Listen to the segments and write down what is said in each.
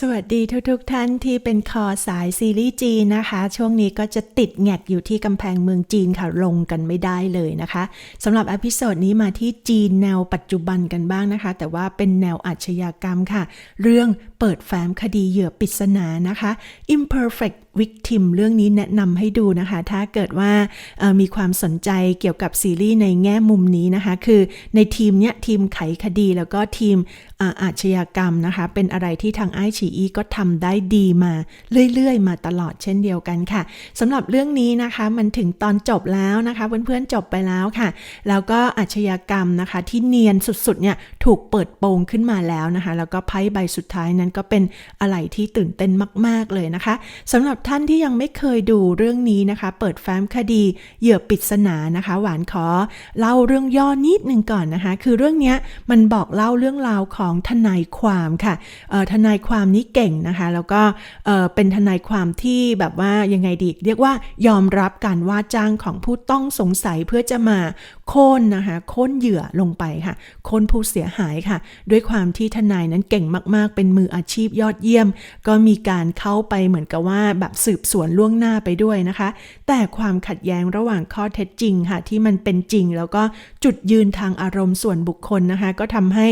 สวัสดีทุกๆทท่านที่เป็นคอสายซีรีส์จีนนะคะ ช่วงนี้ก็จะติดแงกอยู่ที่กำแพงเมืองจีนค่ะ ลงกันไม่ได้เลยนะคะสำหรับอพิโซดนี้มาที่จีนแนวปัจจุบันกันบ้างนะคะ แต่ว่าเป็นแนวอาชญากรรมค่ะ เรื่องเปิดแฟ้มคดีเหยื่อปริศนานะคะ imperfect victim เรื่องนี้แนะนำให้ดูนะคะ ถ้าเกิดว่ามีความสนใจเกี่ยวกับซีรีส์ในแง่มุมนี้นะคะ คือในทีมเนี้ยทีมไขคดีแล้วก็ทีมอาอาชญากรรมนะคะ เป็นอะไรที่ทางไอชีอีก็ทำได้ดีมาเรื่อยๆ มาตลอดเช่นเดียวกันค่ะสำหรับเรื่องนี้นะคะมันถึงตอนจบแล้วนะคะ เพื่อนๆจบไปแล้วค่ะ แล้วก็อาชญากรรมนะคะ ที่เนียนสุดๆเนี่ยถูกเปิดโปงขึ้นมาแล้วนะคะ แล้วก็ไพ่ใบสุดท้ายนั้นก็เป็นอะไรที่ตื่นเต้นมาก ๆ เลยนะคะสำหรับท่านที่ยังไม่เคยดูเรื่องนี้นะคะ เปิดแฟ้มคดีเหยื่อปริศนานะคะ หวานขอเล่าเรื่องย่อนิดนึงก่อนนะคะ คือเรื่องนี้มันบอกเล่าเรื่องราวของทนายความค่ะทนายความนี้เก่งนะคะ แล้วก็เอ่อเป็นทนายความที่แบบว่ายังไงดี เรียกว่ายอมรับการว่าจ้างของผู้ต้องสงสัยเพื่อจะมา โค่นนะคะโค่นเหยื่อลงไปค่ะ โค่นผู้เสียหายค่ะ ด้วยความที่ทนายนั้นเก่งมากๆ เป็นมืออาชีพยอดเยี่ยม ก็มีการเข้าไปเหมือนกับว่าแบบสืบสวนล่วงหน้าไปด้วยนะคะ แต่ความขัดแย้งระหว่างข้อเท็จจริงค่ะ ที่มันเป็นจริง แล้วก็จุดยืนทางอารมณ์ส่วนบุคคลนะคะ ก็ทำให้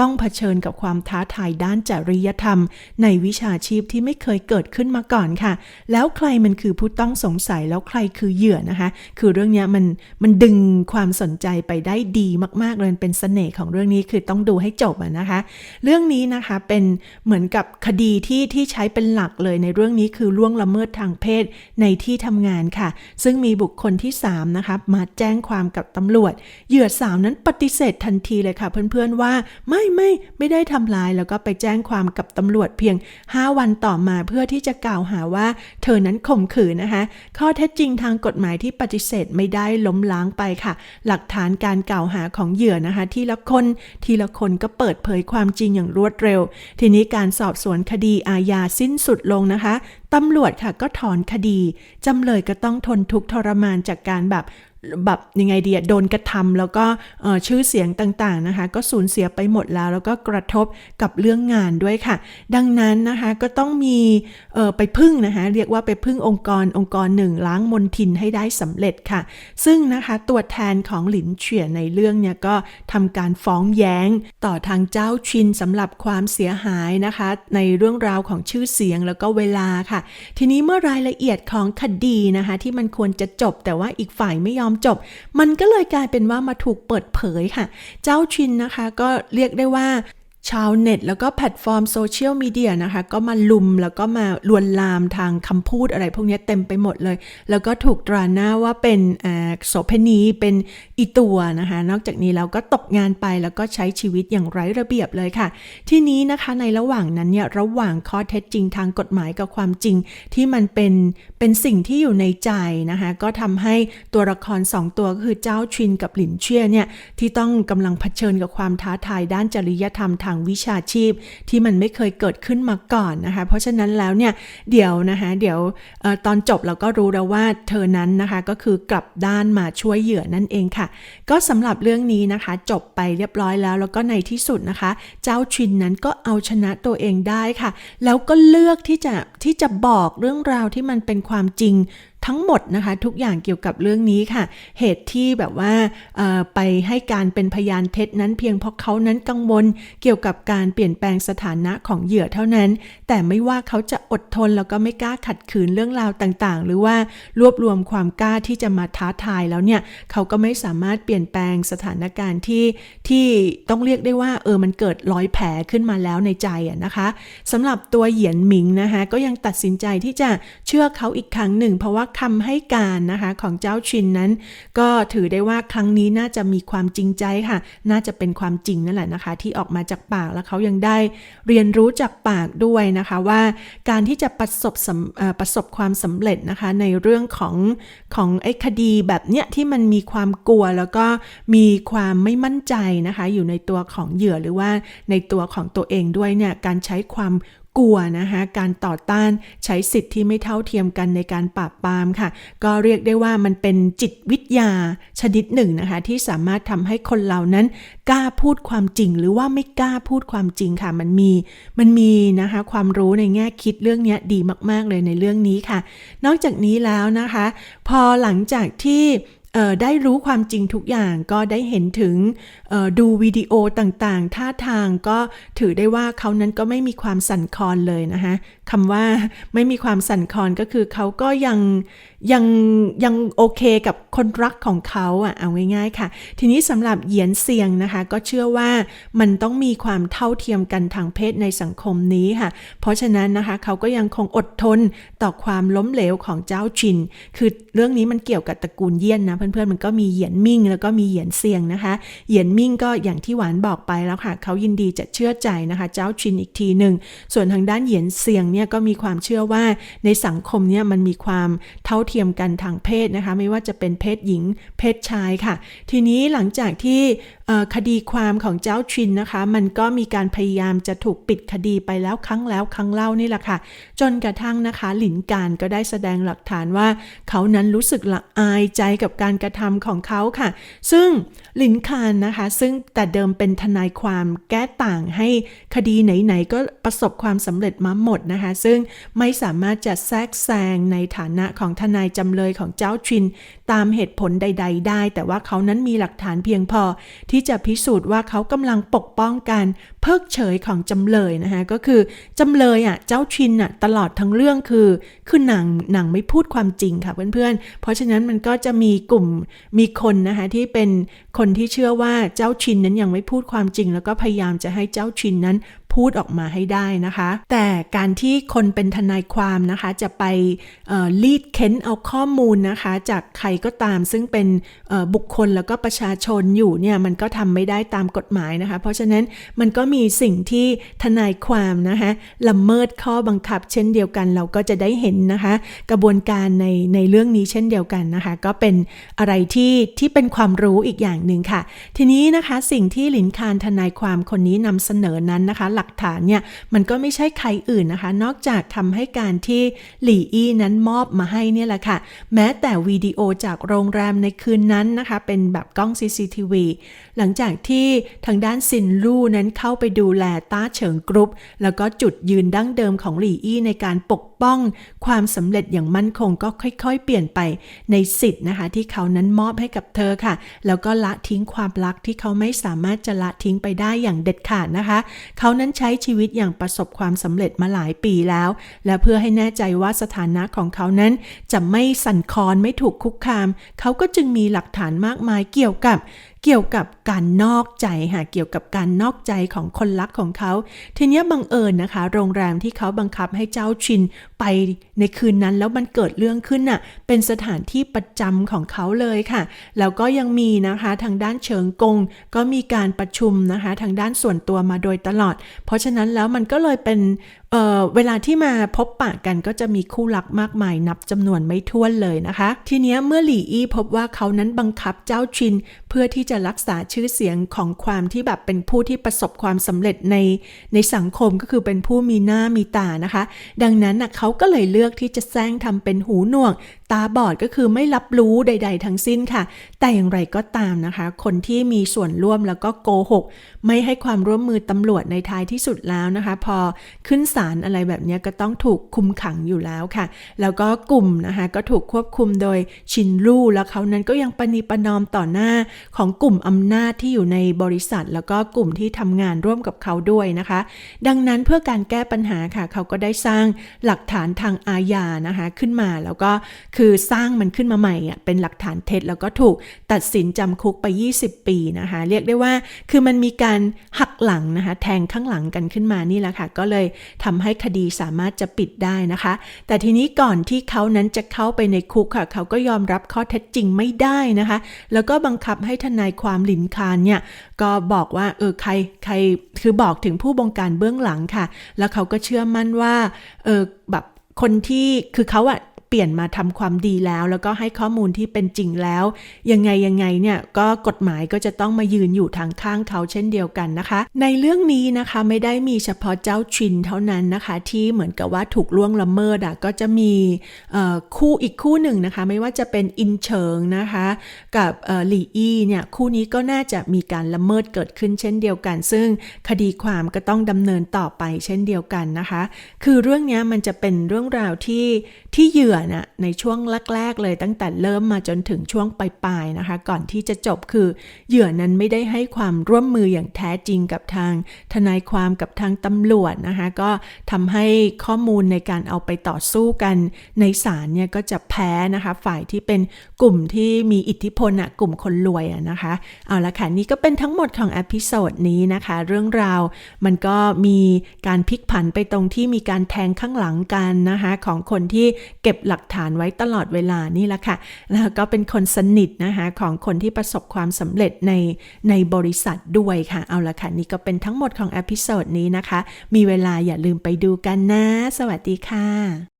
ต้องเผชิญกับความท้าทายด้านจริยธรรม ในวิชาชีพที่ไม่เคยเกิดขึ้นมาก่อนค่ะ แล้วใครมันคือผู้ต้องสงสัยแล้วใครคือเหยื่อนะคะ คือเรื่องนี้มันมันดึงความสนใจไปได้ดีมากๆเลยเป็นเสน่ห์ของเรื่องนี้คือต้องดูให้จบนะคะ เรื่องนี้นะคะเป็นเหมือนกับคดีที่ที่ใช้เป็นหลักเลยในเรื่องนี้คือล่วงละเมิดทางเพศในที่ทำงานค่ะ ซึ่งมีบุคคลที่3นะคะมาแจ้งความกับตำรวจ เหยื่อสาวนั้นปฏิเสธทันทีเลยค่ะ เพื่อนๆว่าไม่ไม่ไม่ได้ทำร้ายแล้วก็ไปแจ้งความกับตำรวจเพียง 5 วันต่อมาเพื่อที่จะกล่าวหาว่าเธอนั้นข่มขืนนะคะ ข้อเท็จจริงทางกฎหมายที่ปฏิเสธไม่ได้ล้มล้างไปค่ะหลักฐานการกล่าวหาของเหยื่อนะคะ ทีละคนทีละคนก็เปิดเผยความจริงอย่างรวดเร็ว ทีนี้การสอบสวนคดีอาญาสิ้นสุดลงนะคะตำรวจค่ะก็ถอนคดี จำเลยก็ต้องทนทุกข์ทรมานจากการแบบ แบบยังไงดีอะโดนกระทำแล้วก็ชื่อเสียงต่างๆนะคะ ก็สูญเสียไปหมดแล้ว แล้วก็กระทบกับเรื่องงานด้วยค่ะ ดังนั้นนะคะก็ต้องมีไปพึ่งนะคะเรียกว่าไปพึ่งองค์กรองค์กรหนึ่งล้างมนทินให้ได้สำเร็จค่ะ ซึ่งนะคะตัวแทนของหลินเฉียในเรื่องเนี่ยก็ทำการฟ้องแย้งต่อทางเจ้าชินสำหรับความเสียหายนะคะ ในเรื่องราวของชื่อเสียงแล้วก็เวลาค่ะ ทีนี้เมื่อรายละเอียดของคดีนะคะ ที่มันควรจะจบแต่ว่าอีกฝ่ายไม่ยอมจบ มันก็เลยกลายเป็นว่ามาถูกเปิดเผยค่ะ เจ้าชินนะคะก็เรียกได้ว่า ชาวเน็ต แล้วก็แพลตฟอร์มโซเชียลมีเดียนะคะ ก็มาลุมแล้วก็มาลวนลามทางคำพูดอะไรพวกนี้เต็มไปหมดเลย แล้วก็ถูกตราหน้าว่าเป็นโสเภณีเป็นอีตัวนะคะ นอกจากนี้แล้วก็ตกงานไปแล้วก็ใช้ชีวิตอย่างไร้ระเบียบเลยค่ะ ที่นี้นะคะในระหว่างนั้นเนี่ยระหว่างข้อเท็จจริงทางกฎหมายกับความจริง ที่มันเป็นเป็นสิ่งที่อยู่ในใจนะคะ ก็ทำให้ตัวละครสองตัวก็คือเจ้าชินกับหลินเชี่ยเนี่ยที่ต้องกำลังเผชิญกับความท้าทายด้านจริยธรรมทางวิชาชีพที่มันไม่เคยเกิดขึ้นมาก่อนนะคะ เพราะฉะนั้นแล้วเนี่ยเดี๋ยวนะคะเดี๋ยวออตอนจบเราก็รู้แล้วว่าเธอนั้นนะคะก็คือกลับด้านมาช่วยเหยื่อนั่นเองค่ะ ก็สำหรับเรื่องนี้นะคะ จบไปเรียบร้อยแล้ว แล้วก็ในที่สุดนะคะ เจ้าชินนั้นก็เอาชนะตัวเองได้ค่ะ แล้วก็เลือกที่จะที่จะบอกเรื่องราวที่มันเป็นความจริง ทั้งหมดนะคะ ทุกอย่างเกี่ยวกับเรื่องนี้ค่ะ เหตุที่แบบว่าไปให้การเป็นพยานเท็จนั้นเพียงเพราะเขานั้นกังวลเกี่ยวกับการเปลี่ยนแปลงสถานะของเหยื่อเท่านั้น แต่ไม่ว่าเขาจะอดทนแล้วก็ไม่กล้าขัดขืนเรื่องราวต่างๆ หรือว่ารวบรวมความกล้าที่จะมาท้าทายแล้วเนี่ยเขาก็ไม่สามารถเปลี่ยนแปลงสถานการณ์ที่ที่ต้องเรียกได้ว่าเออมันเกิดรอยแผลขึ้นมาแล้วในใจอะนะคะสำหรับตัวเหยียนหมิงนะคะก็ยังตัดสินใจที่จะเชื่อเขาอีกครั้งหนึ่ง เพราะว่าคำให้การนะคะของเจ้าชินนั้น ก็ถือได้ว่าครั้งนี้น่าจะมีความจริงใจค่ะ น่าจะเป็นความจริงนั่นแหละนะคะ ที่ออกมาจากปากแล้วเขายังได้เรียนรู้จากปากด้วยนะคะว่าการที่จะประสบสประสบความสำเร็จนะคะ ในเรื่องของของไอ้คดีแบบเนี้ยที่มันมีความกลัวแล้วก็มีความไม่มั่นใจนะคะ อยู่ในตัวของเหยื่อหรือว่าในตัวของตัวเองด้วยเนี่ยการใช้ความ กลัวนะคะการต่อต้านใช้สิทธิ์ที่ไม่เท่าเทียมกันในการปราบปรามค่ะ ก็เรียกได้ว่ามันเป็นจิตวิทยาชนิดหนึ่งนะคะ ที่สามารถทำให้คนเรานั้นกล้าพูดความจริง หรือว่าไม่กล้าพูดความจริงค่ะ มันมีมันมีนะคะความรู้ในแง่คิดเรื่องนี้ดีมาก ๆ เลยในเรื่องนี้ค่ะ นอกจากนี้แล้วนะคะ พอหลังจากที่ ได้รู้ความจริงทุกอย่างก็ได้เห็นถึงดูวิดีโอต่างๆ ท่าทางก็ถือได้ว่าเขานั้นก็ไม่มีความสั่นคลอนเลยนะคะคำว่าไม่มีความสั่นคลอนก็คือเขาก็ยังยังยังโอเคกับคนรักของเขาอะเอาง่ายๆค่ะ ทีนี้สำหรับเหยียนเซียงนะคะ ก็เชื่อว่ามันต้องมีความเท่าเทียมกันทางเพศในสังคมนี้ค่ะ เพราะฉะนั้นนะคะเขาก็ยังคงอดทนต่อความล้มเหลวของเจ้าชิน คือเรื่องนี้มันเกี่ยวกับตระกูลเยี่ยนนะเพื่อนๆมันก็มีเหยียนมิ่ง แล้วก็มีเหยียนเซียงนะคะ เหยียนมิ่งก็อย่างที่หวานบอกไปแล้วค่ะเขายินดีจะเชื่อใจนะคะ เจ้าชินอีกทีหนึ่งส่วนทางด้านเหยียนเซียงเนี่ยก็มีความเชื่อว่าในสังคมเนี่ยมันมีความเท่าเทียมกันทางเพศนะคะ ไม่ว่าจะเป็นเพศหญิงเพศชายค่ะ ทีนี้หลังจากที่ คดีความของเจ้าชินนะคะ มันก็มีการพยายามจะถูกปิดคดีไปแล้วครั้งแล้วครั้งเล่านี่แหละค่ะ จนกระทั่งนะคะหลินการก็ได้แสดงหลักฐานว่า เขานั้นรู้สึกละอายใจกับการกระทำของเขาค่ะ ซึ่งหลินคานนะคะ ซึ่งแต่เดิมเป็นทนายความแก้ต่างให้คดีไหนๆก็ประสบความสำเร็จมาหมดนะคะ ซึ่งไม่สามารถจะแทรกแซงในฐานะของทนายจำเลยของเจ้าชิน ตามเหตุผลใด ๆ ได้ แต่ว่าเขานั้นมีหลักฐานเพียงพอ ที่จะพิสูจน์ว่าเขากำลังปกป้องการเพิกเฉยของจำเลยนะคะก็คือจำเลยอะเจ้าชินอะตลอดทั้งเรื่องคือ คือหนังหนังไม่พูดความจริงค่ะเพื่อนๆ เพราะฉะนั้นมันก็จะมีกลุ่มมีคนนะคะที่เป็นคนที่เชื่อว่าเจ้าชินนั้นยังไม่พูดความจริง แล้วก็พยายามจะให้เจ้าชินนั้น พูดออกมาให้ได้นะคะ แต่การที่คนเป็นทนายความนะคะจะไปเอ่อรีดเค้นเอาข้อมูลนะคะ จากใครก็ตามซึ่งเป็นบุคคลแล้วก็ประชาชนอยู่เนี่ยมันก็ทำไม่ได้ตามกฎหมายนะคะ เพราะฉะนั้นมันก็มีสิ่งที่ทนายความนะคะละเมิดข้อบังคับ เช่นเดียวกันเราก็จะได้เห็นนะคะ กระบวนการในในเรื่องนี้เช่นเดียวกันนะคะ ก็เป็นอะไรที่ที่เป็นความรู้อีกอย่างหนึ่งค่ะ ทีนี้นะคะสิ่งที่หลินคานทนายความคนนี้นำเสนอนั้นนะคะหลักฐานเนี่ยมันก็ไม่ใช่ใครอื่นนะคะ นอกจากคำให้การที่หลี่อี้นั้นมอบมาให้เนี่ยแหละค่ะ แม้แต่วิดีโอจากโรงแรมในคืนนั้นนะคะ เป็นแบบกล้อง CCTV หลังจากที่ทางด้านซินลู่นั้นเข้าไปดูแลต้าเฉิงกรุ๊ป แล้วก็จุดยืนดั้งเดิมของหลี่อี้ในการปกป้อง ความสำเร็จอย่างมั่นคงก็ค่อยๆ เปลี่ยนไปในสิทธิ์นะคะ ที่เขานั้นมอบให้กับเธอค่ะ แล้วก็ละทิ้งความรักที่เขาไม่สามารถจะละทิ้งไปได้อย่างเด็ดขาดนะคะ เขานั้นใช้ชีวิตอย่างประสบความสำเร็จมาหลายปีแล้ว และเพื่อให้แน่ใจว่าสถานะของเขานั้นจะไม่สั่นคลอนไม่ถูกคุกคาม เขาก็จึงมีหลักฐานมากมายเกี่ยวกับ เกี่ยวกับการนอกใจค่ะเกี่ยวกับการนอกใจของคนรักของเขา ทีนี้บังเอิญนะคะ โรงแรมที่เขาบังคับให้เจ้าชินไปในคืนนั้นแล้วมันเกิดเรื่องขึ้นน่ะเป็นสถานที่ประจำของเขาเลยค่ะ แล้วก็ยังมีนะคะทางด้านเฉิงกง ก็มีการประชุมนะคะ ทางด้านส่วนตัวมาโดยตลอด เพราะฉะนั้นแล้วมันก็เลยเป็นเเวลาที่มาพบปะกันก็จะมีคู่รักมากมายนับจำนวนไม่ถ้วนเลยนะคะ ทีเนี้ยเมื่อหลี่อี้พบว่าเขานั้นบังคับเจ้าชิน เพื่อที่จะรักษาชื่อเสียงของความที่แบบเป็นผู้ที่ประสบความสำเร็จในในสังคมก็คือเป็นผู้มีหน้ามีตานะคะ ดังนั้นนะเขาก็เลยเลือกที่จะแซงทำเป็นหูหนวกตาบอดก็คือไม่รับรู้ใด ๆ ทั้งสิ้นค่ะ แต่อย่างไรก็ตามนะคะ คนที่มีส่วนร่วมแล้วก็โกหก ไม่ให้ความร่วมมือตำรวจในท้ายที่สุดแล้วนะคะ พอขึ้นศาลอะไรแบบนี้ก็ต้องถูกคุมขังอยู่แล้วค่ะ แล้วก็กลุ่มนะคะก็ถูกควบคุมโดยชินลู่แล้วเขานั้นก็ยังปณีประนอมต่อหน้าของกลุ่มอำนาจที่อยู่ในบริษัท แล้วก็กลุ่มที่ทำงานร่วมกับเขาด้วยนะคะ ดังนั้นเพื่อการแก้ปัญหาค่ะ เขาก็ได้สร้างหลักฐานทางอาญานะคะ ขึ้นมาแล้วก็คือสร้างมันขึ้นมาใหม่อะเป็นหลักฐานเท็จแล้วก็ถูกตัดสินจำคุกไป 20 ปีนะคะ เรียกได้ว่าคือมันมีการหักหลังนะคะ แทงข้างหลังกันขึ้นมานี่แหละค่ะ ก็เลยทำให้คดีสามารถจะปิดได้นะคะ แต่ทีนี้ก่อนที่เขานั้นจะเข้าไปในคุกค่ะ เขาก็ยอมรับข้อเท็จจริงไม่ได้นะคะ แล้วก็บังคับให้ทนายความหลินคานเนี่ยก็บอกว่าเออใครใครคือบอกถึงผู้บงการเบื้องหลังค่ะ แล้วเขาก็เชื่อมั่นว่าเออแบบคนที่คือเขาอะ เปลี่ยนมาทำความดีแล้ว แล้วก็ให้ข้อมูลที่เป็นจริงแล้ว ยังไงยังไงเนี่ยก็กฎหมายก็จะต้องมายืนอยู่ทางข้างเขาเช่นเดียวกันนะคะ ในเรื่องนี้นะคะไม่ได้มีเฉพาะเจ้าชินเท่านั้นนะคะ ที่เหมือนกับว่าถูกล่วงละเมิดอะก็จะมีคู่อีกคู่หนึ่งนะคะ ไม่ว่าจะเป็นอินเฉิงนะคะ กับหลี่อี้เนี่ยคู่นี้ก็น่าจะมีการละเมิดเกิดขึ้นเช่นเดียวกัน ซึ่งคดีความก็ต้องดำเนินต่อไปเช่นเดียวกันนะคะ คือเรื่องนี้มันจะเป็นเรื่องราวที่ที่เหยื่อน่ะในช่วงแรกๆเลยตั้งแต่เริ่มมาจนถึงช่วงปลายๆนะคะ ก่อนที่จะจบคือ เหยื่อนั้นไม่ได้ให้ความร่วมมืออย่างแท้จริงกับทาง ทนายความกับทางตำรวจนะคะ ก็ทำให้ข้อมูลในการเอาไปต่อสู้กันในศาลเนี่ยก็จะแพ้นะคะ ฝ่ายที่เป็นกลุ่มที่มีอิทธิพลอะกลุ่มคนรวยอะนะคะ เอาละค่ะนี่ก็เป็นทั้งหมดของอพิโซดนี้นะคะ เรื่องราวมันก็มีการพลิกผันไปตรงที่มีการแทงข้างหลังกันนะคะ ของคนที่เก็บหลักฐานไว้ตลอดเวลานี่แหละค่ะ แล้วก็เป็นคนสนิทนะคะของคนที่ประสบความสำเร็จในในบริษัทด้วยค่ะ เอาละค่ะ นี่ก็เป็นทั้งหมดของอพิโซดนี้นะคะ มีเวลาอย่าลืมไปดูกันนะ สวัสดีค่ะ